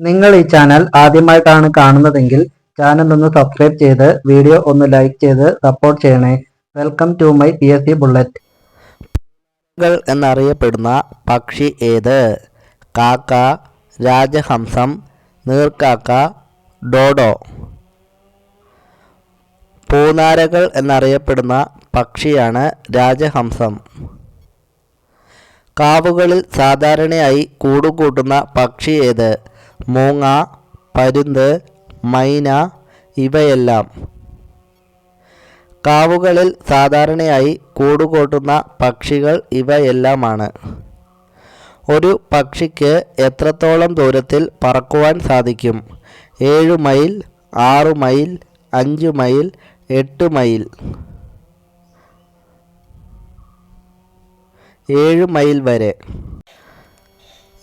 നിങ്ങൾ ഈ ചാനൽ ആദ്യമായിട്ടാണ് കാണുന്നതെങ്കിൽ ചാനൽ ഒന്ന് സബ്സ്ക്രൈബ് ചെയ്ത് വീഡിയോ ഒന്ന് ലൈക്ക് ചെയ്ത് സപ്പോർട്ട് ചെയ്യണേ. Welcome to my P S C bullet എന്നറിയപ്പെടുന്ന പക്ഷി ഏത്? കാക്ക രാജഹംസം നീർക്കാക്ക ഡോഡോ. പൂനാരകൾ എന്നറിയപ്പെടുന്ന പക്ഷിയാണ് രാജഹംസം. കാവുകളിൽ സാധാരണയായി കൂടുകൂട്ടുന്ന പക്ഷി ഏത്? മൂങ്ങ പരുന്ത് മൈന ഇവയെല്ലാം കാവുകളിൽ സാധാരണയായി കൂടുകൂട്ടുന്ന പക്ഷികൾ ഇവയെല്ലാമാണ്. ഒരു പക്ഷിക്ക് എത്രത്തോളം ദൂരത്തിൽ പറക്കുവാൻ സാധിക്കും? ഏഴ് മൈൽ ആറ് മൈൽ അഞ്ച് മൈൽ എട്ട് മൈൽ. ഏഴ് മൈൽ വരെ.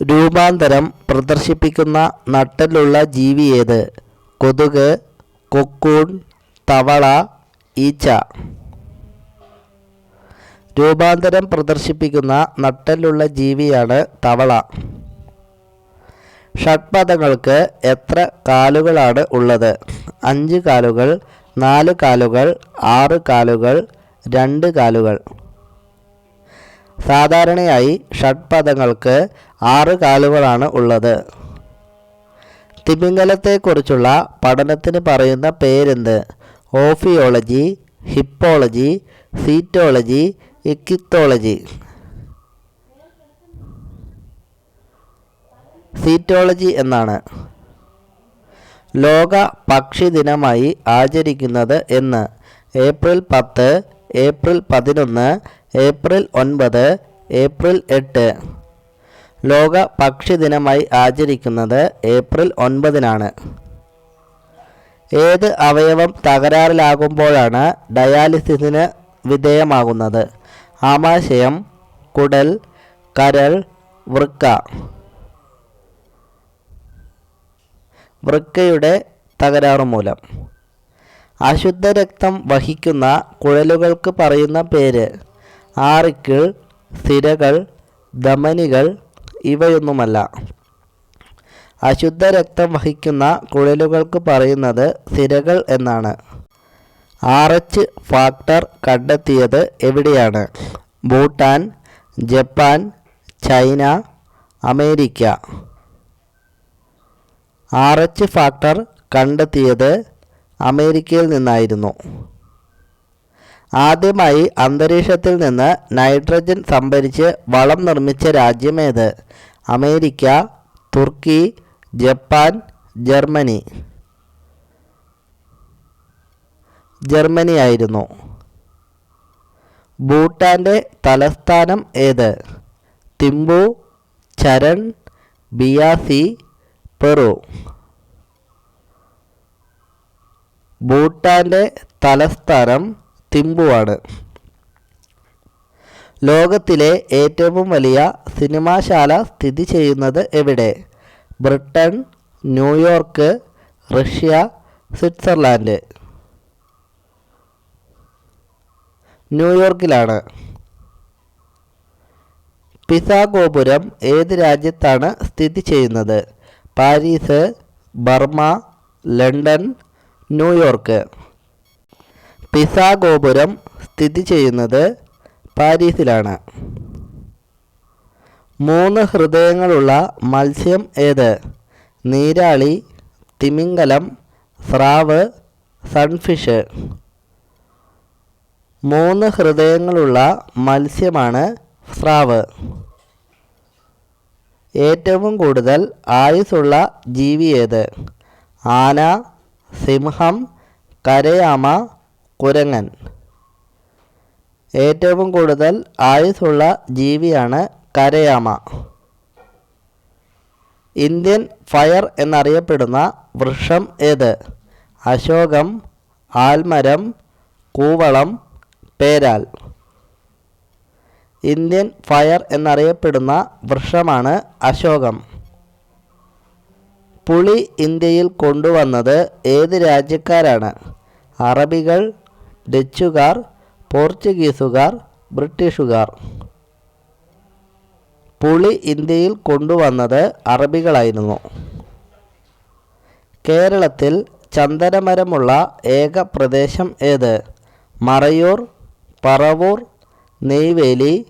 രൂപാന്തരം പ്രദർശിപ്പിക്കുന്ന നട്ടലുള്ള ജീവിയേത് കൊതുക് കൊക്കൂൺ തവള ഈച്ച. രൂപാന്തരം പ്രദർശിപ്പിക്കുന്ന നട്ടലുള്ള ജീവിയാണ് തവള. ഷഡ്പദങ്ങൾക്ക് എത്ര കാലുകളാണ് ഉള്ളത്? അഞ്ച് കാലുകൾ നാല് കാലുകൾ ആറ് കാലുകൾ രണ്ട് കാലുകൾ. സാധാരണയായി ഷഡ്പദങ്ങൾക്ക് ആറ് കാലുകളാണ് ഉള്ളത്. തിമിംഗലത്തെക്കുറിച്ചുള്ള പഠനത്തിന് പറയുന്ന പേരെന്ത്? ഓഫിയോളജി ഹിപ്പോളജി സീറ്റോളജി ഇക്കിത്തോളജി സീറ്റോളജി എന്നാണ്. ലോക പക്ഷി ദിനമായി ആചരിക്കുന്നത് എന്ന്. ഏപ്രിൽ പത്ത് ഏപ്രിൽ പതിനൊന്ന് ഏപ്രിൽ ഒൻപത് ഏപ്രിൽ എട്ട്. ലോക പക്ഷി ദിനമായി ആചരിക്കുന്നത് ഏപ്രിൽ ഒൻപതിനാണ്. ഏത് അവയവം തകരാറിലാകുമ്പോഴാണ് ഡയാലിസിസിന് വിധേയമാകുന്നത്? ആമാശയം കുടൽ കരൾ വൃക്ക. വൃക്കയുടെ തകരാറ് മൂലം. അശുദ്ധ രക്തം വഹിക്കുന്ന കുഴലുകൾക്ക് പറയുന്ന പേര് ആറിക്കിൾ സിരകൾ ധമനികൾ ഇവയൊന്നുമല്ല. അശുദ്ധ രക്തം വഹിക്കുന്ന കുഴലുകൾക്ക് പറയുന്നത് സിരകൾ എന്നാണ്. ആർ എച്ച് ഫാക്ടർ കണ്ടെത്തിയത് എവിടെയാണ്? Bhutan Japan China America. R H factor കണ്ടെത്തിയത് അമേരിക്കയിൽ നിന്നായിരുന്നു. ആദ്യമായി അന്തരീക്ഷത്തിൽ നിന്ന് നൈട്രജൻ സംഭരിച്ച് വളം നിർമ്മിച്ച രാജ്യമേത്? America Turkey Japan Germany. Germany ആയിരുന്നു. ഭൂട്ടാന്റെ തലസ്ഥാനം ഏത്? തിമ്പു ചരൺ ബിയാസി പെറു. ഭൂട്ടാന്റെ തലസ്ഥാനം തിമ്പുവാണ്. ലോകത്തിലെ ഏറ്റവും വലിയ സിനിമാശാല സ്ഥിതി ചെയ്യുന്നത് എവിടെ? Britain New York Russia Switzerland. ന്യൂയോർക്കിലാണ്. Pisa ഗോപുരം ഏത് രാജ്യത്താണ് സ്ഥിതി ചെയ്യുന്നത്? Paris Burma London New York. Pisa ഗോപുരം സ്ഥിതി ചെയ്യുന്നത് പാരീസിലാണ്. മൂന്ന് ഹൃദയങ്ങളുള്ള മത്സ്യം ഏത്? നീരാളി തിമിംഗലം സ്രാവ് സൺഫിഷ്. മൂന്ന് ഹൃദയങ്ങളുള്ള മത്സ്യമാണ് സ്രാവ്. ഏറ്റവും കൂടുതൽ ആയുസ്സുള്ള ജീവി ഏത്? ആന സിംഹം കരയാമ കുരങ്ങൻ. ഏറ്റവും കൂടുതൽ ആയുസ്സുള്ള ജീവിയാണ് കരയാമ. ഇന്ത്യൻ ഫയർ എന്നറിയപ്പെടുന്ന വൃക്ഷം ഏത്? അശോകം ആൽമരം കൂവളം പേരാൽ. ഇന്ത്യൻ ഫയർ എന്നറിയപ്പെടുന്ന വൃക്ഷമാണ് അശോകം. പുളി ഇന്ത്യയിൽ കൊണ്ടുവന്നത് ഏത് രാജ്യക്കാരാണ്? അറബികൾ ഡച്ചുകാർ പോർച്ചുഗീസുകാർ ബ്രിട്ടീഷുകാർ. പുളി ഇന്ത്യയിൽ കൊണ്ടുവന്നത് അറബികളായിരുന്നു. കേരളത്തിൽ ചന്ദനമരമുള്ള ഏക പ്രദേശം ഏത്? മറയൂർ പറവൂർ നെയ്വേലി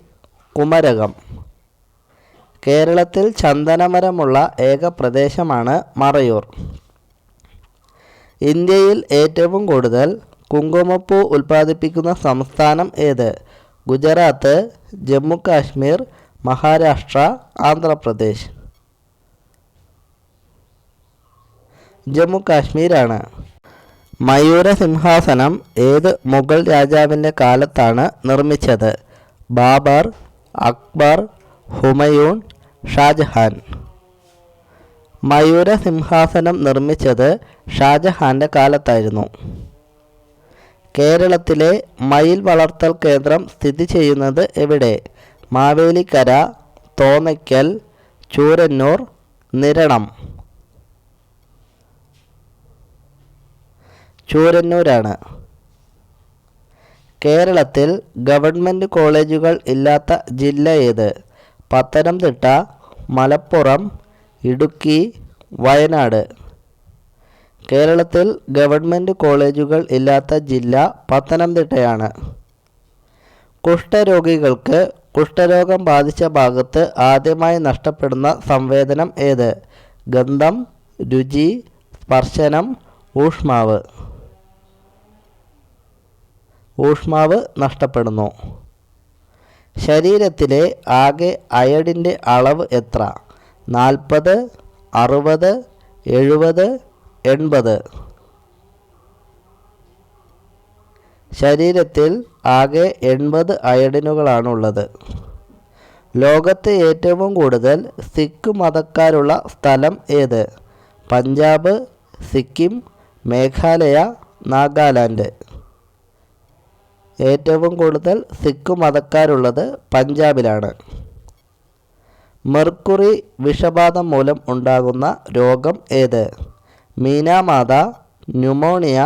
കുമരകം. കേരളത്തിൽ ചന്ദനമരമുള്ള ഏക പ്രദേശമാണ് മറയൂർ. ഇന്ത്യയിൽ ഏറ്റവും കൂടുതൽ കുങ്കുമപ്പൂ ഉൽപ്പാദിപ്പിക്കുന്ന സംസ്ഥാനം ഏത്? ഗുജറാത്ത് ജമ്മു കാശ്മീർ മഹാരാഷ്ട്ര ആന്ധ്രാപ്രദേശ്. ജമ്മു കാശ്മീരാണ് മയൂര സിംഹാസനം ഏത് മുഗൾ രാജാവിന്റെ കാലത്താണ് നിർമ്മിച്ചത്? ബാബർ അക്ബർ ഹുമയൂൺ ഷാജഹാൻ. മയൂര സിംഹാസനം നിർമ്മിച്ചത് ഷാജഹാന്റെ കാലത്തായിരുന്നു. കേരളത്തിലെ മയിൽ വളർത്തൽ കേന്ദ്രം സ്ഥിതി ചെയ്യുന്നത് എവിടെ? മാവേലിക്കര തോന്നയ്ക്കൽ ചൂരന്നൂർ നിരണം. ചൂരന്നൂരാണ്. കേരളത്തിൽ ഗവൺമെന്റ് കോളേജുകൾ ഇല്ലാത്ത ജില്ല ഏത്? പത്തനംതിട്ട മലപ്പുറം ഇടുക്കി വയനാട്. കേരളത്തിൽ ഗവൺമെന്റ് കോളേജുകൾ ഇല്ലാത്ത ജില്ല പത്തനംതിട്ടയാണ്. കുഷ്ഠരോഗികൾക്ക് കുഷ്ഠരോഗം ബാധിച്ച ഭാഗത്ത് ആദ്യമായി നഷ്ടപ്പെടുന്ന സംവേദനം ഏത്? ഗന്ധം രുചി സ്പർശനം ഊഷ്മാവ്. ഊഷ്മാവ് നഷ്ടപ്പെടുന്നു. ശരീരത്തിലെ ആകെ അയഡിന്റെ അളവ് എത്ര? നാൽപ്പത് അറുപത് എഴുപത് എൺപത്. ശരീരത്തിൽ ആകെ എൺപത് അയഡിനുകളാണുള്ളത് ലോകത്ത് ഏറ്റവും കൂടുതൽ സിഖ് മതക്കാരുള്ള സ്ഥലം ഏത്? പഞ്ചാബ് സിക്കിം മേഘാലയ നാഗാലാൻഡ്. ഏറ്റവും കൂടുതൽ സിഖ് മതക്കാരുള്ളത് പഞ്ചാബിലാണ്. മെർക്കുറി വിഷബാധ മൂലം ഉണ്ടാകുന്ന രോഗം ഏത്? മീനാമാത ന്യൂമോണിയ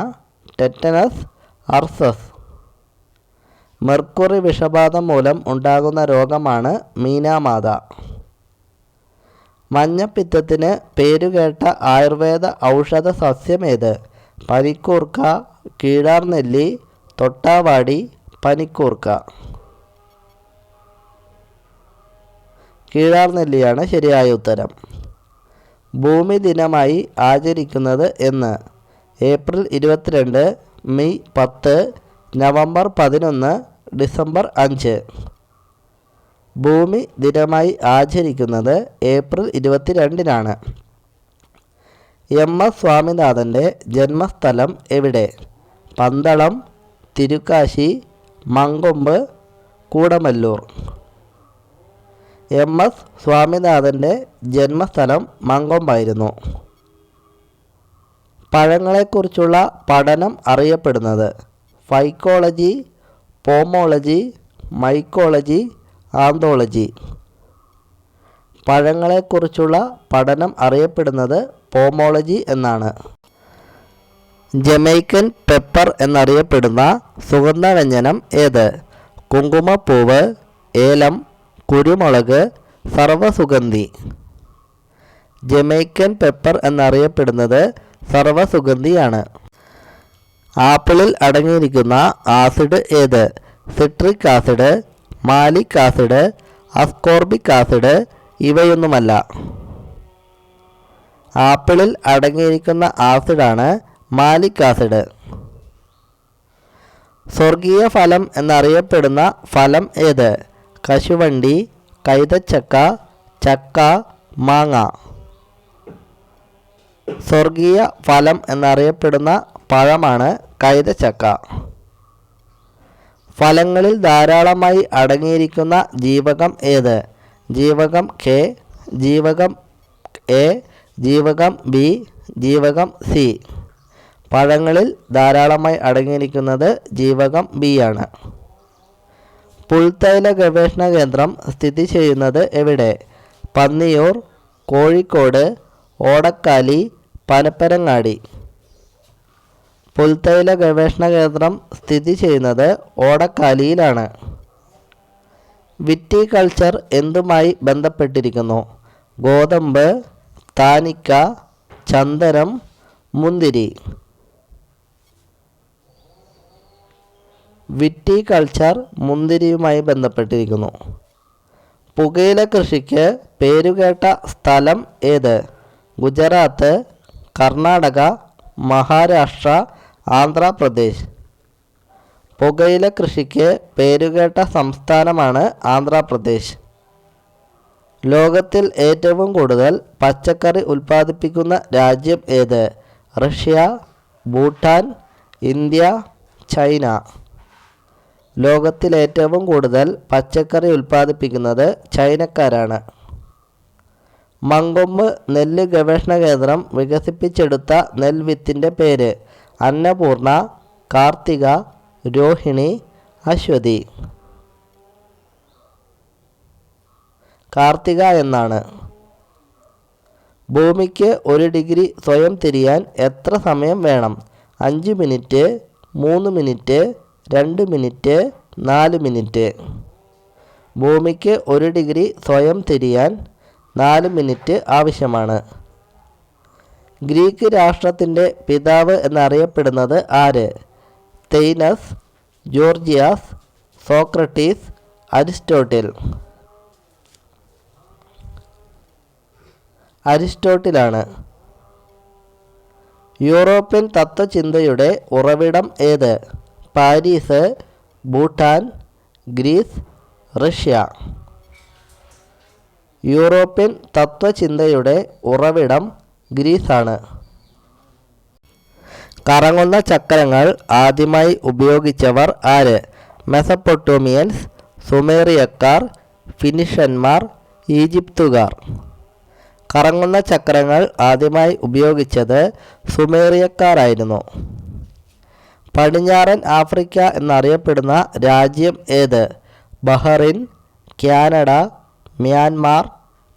ടെറ്റനസ് അർസസ്. മെർക്കുറി വിഷബാധ മൂലം ഉണ്ടാകുന്ന രോഗമാണ് മീനാമാത. മഞ്ഞപ്പിത്തത്തിന് പേരുകേട്ട ആയുർവേദ ഔഷധ സസ്യമേത് പനിക്കൂർക്ക കീഴാർനെല്ലി തൊട്ടാവാടി പനിക്കൂർക്ക. കീഴാർനെല്ലിയാണ് ശരിയായ ഉത്തരം. ഭൂമി ദിനമായി ആചരിക്കുന്നത് എന്ന്. ഏപ്രിൽ ഇരുപത്തിരണ്ട് മെയ് പത്ത് നവംബർ പതിനൊന്ന് ഡിസംബർ അഞ്ച്. ഭൂമി ദിനമായി ആചരിക്കുന്നത് ഏപ്രിൽ ഇരുപത്തിരണ്ടിനാണ്. എം എസ് സ്വാമിനാഥന്റെ ജന്മസ്ഥലം എവിടെ? പന്തളം തിരുക്കാശി മങ്കൊമ്പ് കൂടമല്ലൂർ. എം എസ് സ്വാമിനാഥന്റെ ജന്മസ്ഥലം മങ്കൊമ്പായിരുന്നു. പഴങ്ങളെക്കുറിച്ചുള്ള പഠനം അറിയപ്പെടുന്നത് ഫൈക്കോളജി പോമോളജി മൈക്കോളജി ആന്തോളജി. പഴങ്ങളെക്കുറിച്ചുള്ള പഠനം അറിയപ്പെടുന്നത് പോമോളജി എന്നാണ്. ജമൈക്കൻ പെപ്പർ എന്നറിയപ്പെടുന്ന സുഗന്ധവ്യഞ്ജനം ഏത്? കുങ്കുമപ്പൂവ് ഏലം കുരുമുളക് സർവസുഗന്ധി ജമൈക്കൻ പെപ്പർ എന്നറിയപ്പെടുന്നത് സർവസുഗന്ധിയാണ് ആപ്പിളിൽ അടങ്ങിയിരിക്കുന്ന ആസിഡ് ഏത്? Citric acid malic acid ascorbic acid ഇവയൊന്നുമല്ല. ആപ്പിളിൽ അടങ്ങിയിരിക്കുന്ന ആസിഡാണ് മാലിക് ആസിഡ്. സ്വർഗീയ ഫലം എന്നറിയപ്പെടുന്ന ഫലം ഏത്? കശുവണ്ടി കൈതച്ചക്ക ചക്ക മാങ്ങ. സ്വർഗീയ ഫലം എന്നറിയപ്പെടുന്ന പഴമാണ് കൈതച്ചക്ക. ഫലങ്ങളിൽ ധാരാളമായി അടങ്ങിയിരിക്കുന്ന ജീവകം ഏത്? ജീവകം കെ ജീവകം എ ജീവകം ബി ജീവകം സി പഴങ്ങളിൽ ധാരാളമായി അടങ്ങിയിരിക്കുന്നത് ജീവകം ബി ആണ്. പുൽത്തൈല ഗവേഷണ കേന്ദ്രം സ്ഥിതി ചെയ്യുന്നത് എവിടെ? പന്നിയൂർ കോഴിക്കോട് ഓടക്കാലി പനപ്പരങ്ങാടി. പുൽത്തൈല ഗവേഷണ കേന്ദ്രം സ്ഥിതി ചെയ്യുന്നത് ഓടക്കാലിയിലാണ്. വിറ്റികൾച്ചർ എന്തുമായി ബന്ധപ്പെട്ടിരിക്കുന്നു? ഗോതമ്പ് താനിക്ക ചന്ദനം മുന്തിരി. വിറ്റികൾച്ചർ മുന്തിരിയുമായി ബന്ധപ്പെട്ടിരിക്കുന്നു. പുകയില കൃഷിക്ക് പേരുകേട്ട സ്ഥലം ഏത്? ഗുജറാത്ത് കർണാടക മഹാരാഷ്ട്ര ആന്ധ്രാപ്രദേശ്. പുകയില കൃഷിക്ക് പേരുകേട്ട സംസ്ഥാനമാണ് ആന്ധ്രാപ്രദേശ്. ലോകത്തിൽ ഏറ്റവും കൂടുതൽ പച്ചക്കറി ഉൽപ്പാദിപ്പിക്കുന്ന രാജ്യം ഏത്? Russia Bhutan India China. ലോകത്തിൽ ഏറ്റവും കൂടുതൽ പച്ചക്കറി ഉൽപ്പാദിപ്പിക്കുന്നത് ചൈനക്കാരാണ്. മങ്കൊമ്പ് നെല്ല് ഗവേഷണ കേന്ദ്രം വികസിപ്പിച്ചെടുത്ത നെൽവിത്തിന്റെ പേര് അന്നപൂർണ കാർത്തിക രോഹിണി അശ്വതി. കാർത്തിക എന്നാണ്. ഭൂമിക്ക് ഒരു ഡിഗ്രി സ്വയം തിരിയാൻ എത്ര സമയം വേണം? അഞ്ച് മിനിറ്റ് മൂന്ന് മിനിറ്റ് രണ്ട് മിനിറ്റ് നാല് മിനിറ്റ്. ഭൂമിക്ക് ഒരു ഡിഗ്രി സ്വയം തിരിയാൻ നാല് മിനിറ്റ് ആവശ്യമാണ്. ഗ്രീക്ക് രാഷ്ട്രത്തിന്റെ പിതാവ് എന്നറിയപ്പെടുന്നത് ആര്? തെയ്നസ് ജോർജിയാസ് സോക്രട്ടീസ് അരിസ്റ്റോട്ടിൽ. അരിസ്റ്റോട്ടിലാണ്. യൂറോപ്യൻ തത്വചിന്തയുടെ ഉറവിടം ഏത്? Paris Bhutan Greece Russia. European തത്വചിന്തയുടെ ഉറവിടം ഗ്രീസാണ്. കറങ്ങുന്ന ചക്രങ്ങൾ ആദ്യമായി ഉപയോഗിച്ചവർ ആര്? മെസപ്പൊട്ടോമിയൻസ് സുമേറിയക്കാർ ഫിനിഷന്മാർ ഈജിപ്തുകാർ. കറങ്ങുന്ന ചക്രങ്ങൾ ആദ്യമായി ഉപയോഗിച്ചത് സുമേറിയക്കാരായിരുന്നു. പടിഞ്ഞാറൻ ആഫ്രിക്ക എന്നറിയപ്പെടുന്ന രാജ്യം ഏത്? Bahrain Canada Myanmar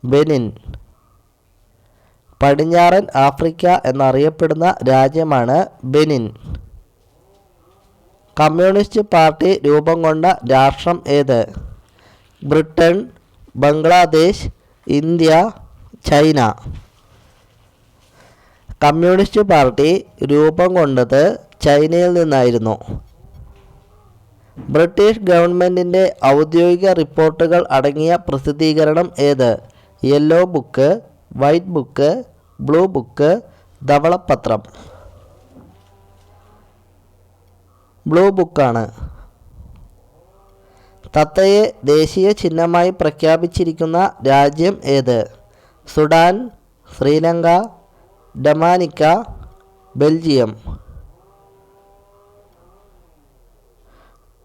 Benin. പടിഞ്ഞാറൻ ആഫ്രിക്ക എന്നറിയപ്പെടുന്ന രാജ്യമാണ് ബെനിൻ. കമ്മ്യൂണിസ്റ്റ് പാർട്ടി രൂപം കൊണ്ട രാഷ്ട്രം ഏത്? Britain Bangladesh India China. Communist party രൂപം കൊണ്ടത് ചൈനയിൽ നിന്നായിരുന്നു. ബ്രിട്ടീഷ് ഗവൺമെന്റിന്റെ ഔദ്യോഗിക റിപ്പോർട്ടുകൾ അടങ്ങിയ പ്രസിദ്ധീകരണം ഏത്? Yellow book white book blue book ധവളപത്രം. Blue ബുക്കാണ്. തത്തയെ ദേശീയ ചിഹ്നമായി പ്രഖ്യാപിച്ചിരിക്കുന്ന രാജ്യം ഏത്? Sudan Sri Lanka Dominica Belgium.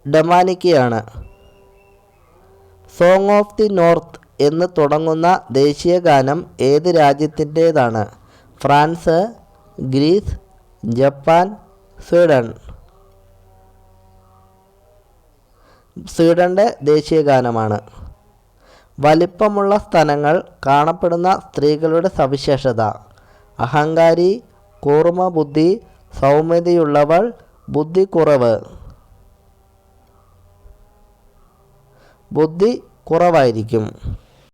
ഡമാനിക്കയാണ്. Song of the north എന്ന് തുടങ്ങുന്ന ദേശീയ ഗാനം ഏത് രാജ്യത്തിന്റേതാണ്? France Greece Japan Sweden. സ്വീഡന്റെ ദേശീയ ഗാനമാണ്. വലിപ്പമുള്ള സ്ഥലങ്ങൾ കാണപ്പെടുന്ന സ്ത്രീകളുടെ സവിശേഷത. അഹങ്കാരി കൂർമ്മ ബുദ്ധി സൗമ്യതയുള്ളവൾ ബുദ്ധി കുറവ് ബുദ്ധി കുറവായിരിക്കും.